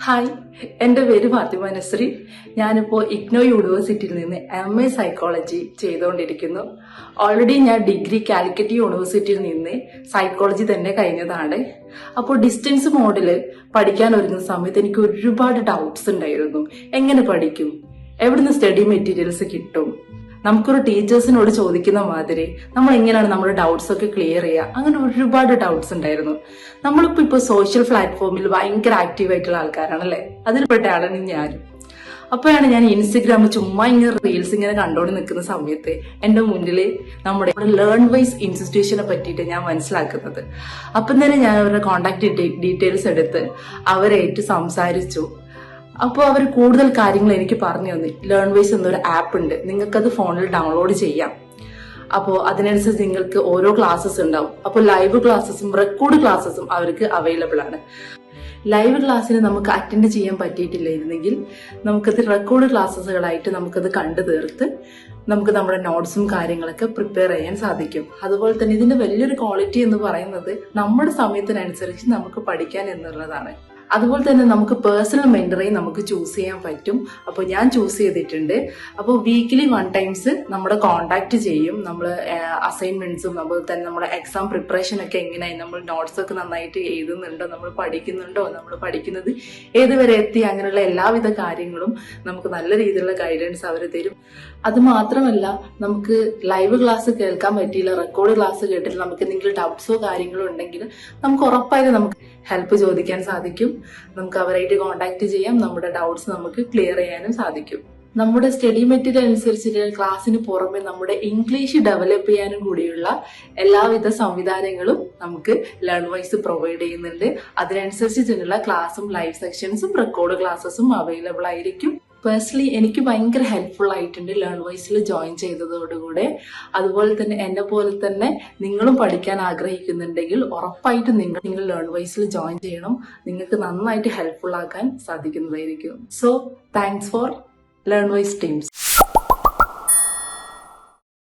Hi എന്റെ പേര് ഫാത്തിമ നസ്രി. ഞാനിപ്പോൾ ഇഗ്നോ യൂണിവേഴ്സിറ്റിയിൽ നിന്ന് എം എ സൈക്കോളജി ചെയ്തുകൊണ്ടിരിക്കുന്നു. ഓൾറെഡി ഞാൻ ഡിഗ്രി കാലിക്കറ്റ് യൂണിവേഴ്സിറ്റിയിൽ നിന്ന് സൈക്കോളജി തന്നെ കഴിഞ്ഞതാണ്. അപ്പോൾ ഡിസ്റ്റൻസ് മോഡിൽ പഠിക്കാൻ ഒരുങ്ങുന്ന സമയത്ത് എനിക്ക് ഒരുപാട് ഡൗട്ട്സ് ഉണ്ടായിരുന്നു. എങ്ങനെ പഠിക്കും? എവിടുന്ന് സ്റ്റഡി മെറ്റീരിയൽസ് കിട്ടും? നമുക്കൊരു ടീച്ചേഴ്സിനോട് ചോദിക്കുന്ന മാതിരി നമ്മൾ എങ്ങനെയാണ് നമ്മുടെ ഡൗട്ട്സ് ഒക്കെ ക്ലിയർ ചെയ്യുക. അങ്ങനെ ഒരുപാട് ഡൗട്ട്സ് ഉണ്ടായിരുന്നു. നമ്മളിപ്പോ ഇപ്പോൾ സോഷ്യൽ പ്ലാറ്റ്ഫോമിൽ ഭയങ്കര ആക്റ്റീവ് ആയിട്ടുള്ള ആൾക്കാരാണല്ലേ? അതിൽപ്പെട്ട ആളാണ് ഞാനും. അപ്പോഴാണ് ഞാൻ ഇൻസ്റ്റഗ്രാമിൽ ചുമ്മാ ഇങ്ങനെ റീൽസ് ഇങ്ങനെ കണ്ടോണ്ട് നിൽക്കുന്ന സമയത്ത് എന്റെ മുന്നിൽ നമ്മുടെ ലേൺ വൈസ് ഇൻസ്റ്റിറ്റ്യൂഷനെ പറ്റിയിട്ട് ഞാൻ മനസ്സിലാക്കുന്നത്. അപ്പം തന്നെ ഞാൻ അവരുടെ കോൺടാക്ട് ഡീറ്റെയിൽസ് എടുത്ത് അവരായിട്ട് സംസാരിച്ചു. അപ്പോൾ അവർ കൂടുതൽ കാര്യങ്ങൾ എനിക്ക് പറഞ്ഞു തന്നു. ലേൺ വൈസ് എന്നൊരു ആപ്പ് ഉണ്ട്. നിങ്ങൾക്കത് ഫോണിൽ ഡൗൺലോഡ് ചെയ്യാം. അപ്പോൾ അതിനനുസരിച്ച് നിങ്ങൾക്ക് ഓരോ ക്ലാസ്സസ് ഉണ്ടാവും. അപ്പോൾ ലൈവ് ക്ലാസ്സസും റെക്കോർഡ് ക്ലാസ്സസും അവർക്ക് അവൈലബിൾ ആണ്. ലൈവ് ക്ലാസ്സിന് നമുക്ക് അറ്റൻഡ് ചെയ്യാൻ പറ്റിയിട്ടില്ലായിരുന്നെങ്കിൽ നമുക്കത് റെക്കോർഡ് ക്ലാസ്സസുകളായിട്ട് നമുക്കത് കണ്ടു തീർത്ത് നമുക്ക് നമ്മുടെ നോട്ട്സും കാര്യങ്ങളൊക്കെ പ്രിപ്പയർ ചെയ്യാൻ സാധിക്കും. അതുപോലെ തന്നെ ഇതിന്റെ വലിയൊരു ക്വാളിറ്റി എന്ന് പറയുന്നത് നമ്മുടെ സമയത്തിനനുസരിച്ച് നമുക്ക് പഠിക്കാൻ എന്നുള്ളതാണ്. അതുപോലെ തന്നെ നമുക്ക് പേഴ്സണൽ മെന്ററേയും നമുക്ക് ചൂസ് ചെയ്യാൻ പറ്റും. അപ്പോൾ ഞാൻ ചൂസ് ചെയ്തിട്ടുണ്ട്. അപ്പോൾ വീക്കിലി വൺ ടൈംസ് നമ്മുടെ കോണ്ടാക്ട് ചെയ്യും. നമ്മൾ അസൈൻമെന്റ്സും അതുപോലെ തന്നെ നമ്മുടെ എക്സാം പ്രിപ്പറേഷൻ ഒക്കെ എങ്ങനെയായി? നമ്മൾ നോട്ട്സ് ഒക്കെ നന്നായിട്ട് എഴുതുന്നുണ്ടോ? നമ്മൾ പഠിക്കുന്നുണ്ടോ? നമ്മൾ പഠിക്കുന്നത് ഏതുവരെ എത്തി? അങ്ങനെയുള്ള എല്ലാവിധ കാര്യങ്ങളും നമുക്ക് നല്ല രീതിയിലുള്ള ഗൈഡൻസ് അവർ തരും. അത് മാത്രമല്ല നമുക്ക് ലൈവ് ക്ലാസ് കേൾക്കാൻ പറ്റിയില്ല റെക്കോർഡ് ക്ലാസ് കേട്ടില്ല നമുക്ക് എന്തെങ്കിലും ഡൗട്ട്സോ കാര്യങ്ങളോ ഉണ്ടെങ്കിൽ നമുക്ക് ഉറപ്പായിട്ട് നമുക്ക് ഹെൽപ്പ് ചോദിക്കാൻ സാധിക്കും. നമുക്ക് അവരായിട്ട് കോൺടാക്ട് ചെയ്യാം. നമ്മുടെ ഡൗട്ട്സ് നമുക്ക് ക്ലിയർ ചെയ്യാനും സാധിക്കും. നമ്മുടെ സ്റ്റഡി മെറ്റീരിയൽ അനുസരിച്ചിട്ട് ക്ലാസ്സിന് പുറമെ നമ്മുടെ ഇംഗ്ലീഷ് ഡെവലപ്പ് ചെയ്യാനും കൂടിയുള്ള എല്ലാവിധ സംവിധാനങ്ങളും നമുക്ക് ലേൺ വൈസ് പ്രൊവൈഡ് ചെയ്യുന്നുണ്ട്. അതിനനുസരിച്ചിട്ടുള്ള ക്ലാസ്സും ലൈവ് സെക്ഷൻസും റെക്കോർഡ് ക്ലാസ്സസും അവൈലബിൾ ആയിരിക്കും. പേഴ്സണലി എനിക്ക് ഭയങ്കര ഹെൽപ്ഫുൾ ആയിട്ടുണ്ട് ലേൺ വോയിസിൽ ജോയിൻ ചെയ്തതോടുകൂടെ. അതുപോലെ തന്നെ എന്നെ പോലെ തന്നെ നിങ്ങളും പഠിക്കാൻ ആഗ്രഹിക്കുന്നുണ്ടെങ്കിൽ ഉറപ്പായിട്ടും നിങ്ങൾ നിങ്ങൾ ലേൺ വോയിസിൽ ജോയിൻ ചെയ്യണം. നിങ്ങൾക്ക് നന്നായിട്ട് ഹെൽപ്ഫുൾ ആക്കാൻ സാധിക്കുന്നതായിരിക്കും. So thanks for learn voice teams